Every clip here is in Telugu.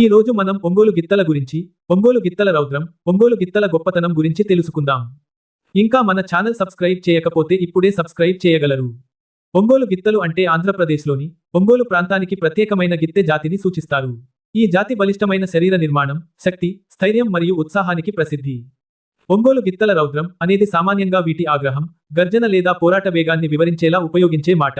ఈ రోజు మనం ఒంగోలు గిత్తల గురించి ఒంగోలు గిత్తల రౌద్రం ఒంగోలు గిత్తల గొప్పతనం గురించి తెలుసుకుందాం. ఇంకా మన ఛానల్ సబ్స్క్రైబ్ చేయకపోతే ఇప్పుడే సబ్స్క్రైబ్ చేయగలరు. ఒంగోలు గిత్తలు అంటే ఆంధ్రప్రదేశ్లోని ఒంగోలు ప్రాంతానికి ప్రత్యేకమైన గిత్తె జాతిని సూచిస్తారు. ఈ జాతి బలిష్టమైన శరీర నిర్మాణం శక్తి స్థైర్యం మరియు ఉత్సాహానికి ప్రసిద్ధి. ఒంగోలు గిత్తల రౌద్రం అనేది సామాన్యంగా వీటి ఆగ్రహం గర్జన లేదా పోరాట వేగాన్ని వివరించేలా ఉపయోగించే మాట.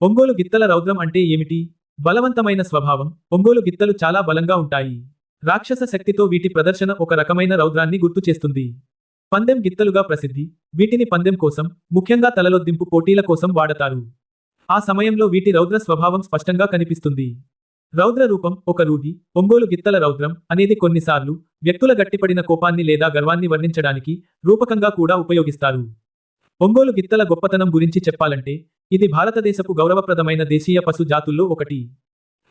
ఒంగోలు గిత్తల రౌద్రం అంటే ఏమిటి? బలవంతమైన స్వభావం ఒంగోలు గిత్తలు చాలా బలంగా ఉంటాయి. రాక్షస శక్తితో వీటి ప్రదర్శన ఒక రకమైన రౌద్రాన్ని గుర్తు చేస్తుంది. పందెం గిత్తలుగా ప్రసిద్ధి వీటిని పందెం కోసం ముఖ్యంగా తలలొద్దింపు పోటీల కోసం వాడతారు. ఆ సమయంలో వీటి రౌద్ర స్వభావం స్పష్టంగా కనిపిస్తుంది. రౌద్ర రూపం ఒక రూఢి ఒంగోలు గిత్తల రౌద్రం అనేది కొన్నిసార్లు వ్యక్తుల గట్టిపడిన కోపాన్ని లేదా గర్వాన్ని వర్ణించడానికి రూపకంగా కూడా ఉపయోగిస్తారు. ఒంగోలు గిత్తల గొప్పతనం గురించి చెప్పాలంటే ఇది భారతదేశపు గౌరవప్రదమైన దేశీయ పశు జాతుల్లో ఒకటి.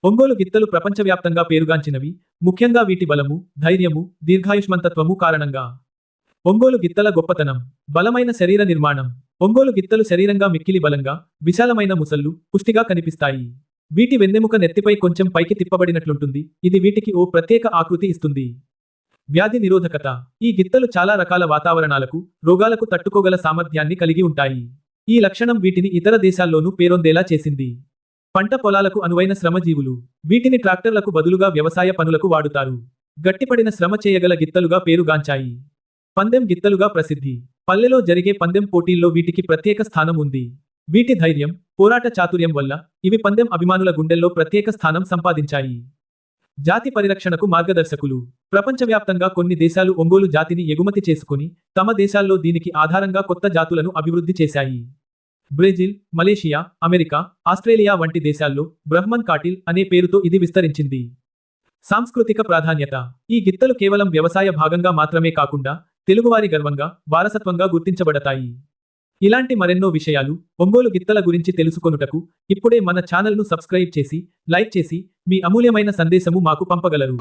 ఒంగోలు గిత్తలు ప్రపంచవ్యాప్తంగా పేరుగాంచినవి ముఖ్యంగా వీటి బలము ధైర్యము దీర్ఘాయుష్మంతత్వము కారణంగా. ఒంగోలు గిత్తల గొప్పతనం బలమైన శరీర నిర్మాణం. ఒంగోలు గిత్తలు శరీరంగా మిక్కిలి బలంగా విశాలమైన ముసళ్ళు పుష్టిగా కనిపిస్తాయి. వీటి వెన్నెముక నెత్తిపై కొంచెం పైకి తిప్పబడినట్లుంటుంది. ఇది వీటికి ఓ ప్రత్యేక ఆకృతి ఇస్తుంది. వ్యాధి నిరోధకత. ఈ గిత్తలు చాలా రకాల వాతావరణాలకు రోగాలకు తట్టుకోగల సామర్థ్యాన్ని కలిగి ఉంటాయి. ఈ లక్షణం వీటిని ఇతర దేశాల్లోనూ పేరొందేలా చేసింది. పంట పొలాలకు అనువైన శ్రమజీవులు వీటిని ట్రాక్టర్లకు బదులుగా వ్యవసాయ పనులకు వాడుతారు. గట్టిపడిన శ్రమ చేయగల గిత్తలుగా పేరుగాంచాయి పందెం గిత్తలుగా ప్రసిద్ధి. పల్లెలో జరిగే పందెం పోటీల్లో వీటికి ప్రత్యేక స్థానం ఉంది. వీటి ధైర్యం పోరాట చాతుర్యం వల్ల ఇవి పందెం అభిమానుల గుండెల్లో ప్రత్యేక స్థానం సంపాదించాయి. జాతి పరిరక్షణకు మార్గదర్శకులు. ప్రపంచవ్యాప్తంగా కొన్ని దేశాలు ఒంగోలు జాతిని ఎగుమతి చేసుకుని తమ దేశాల్లో దీనికి ఆధారంగా కొత్త జాతులను అభివృద్ధి చేశాయి. బ్రెజిల్ మలేషియా అమెరికా ఆస్ట్రేలియా వంటి దేశాల్లో బ్రహ్మన్ కాటిల్ అనే పేరుతో ఇది విస్తరించింది. సాంస్కృతిక ప్రాధాన్యత. ఈ గిత్తలు కేవలం వ్యవసాయ భాగంగా మాత్రమే కాకుండా తెలుగువారి గర్వంగా వారసత్వంగా గుర్తించబడతాయి. ఇలాంటి మరెన్నో విషయాలు ఒంగోలు గిత్తల గురించి తెలుసుకొనుటకు ఇప్పుడే మన ఛానల్ను సబ్స్క్రైబ్ చేసి లైక్ చేసి మీ అమూల్యమైన సందేశము మాకు పంపగలరు.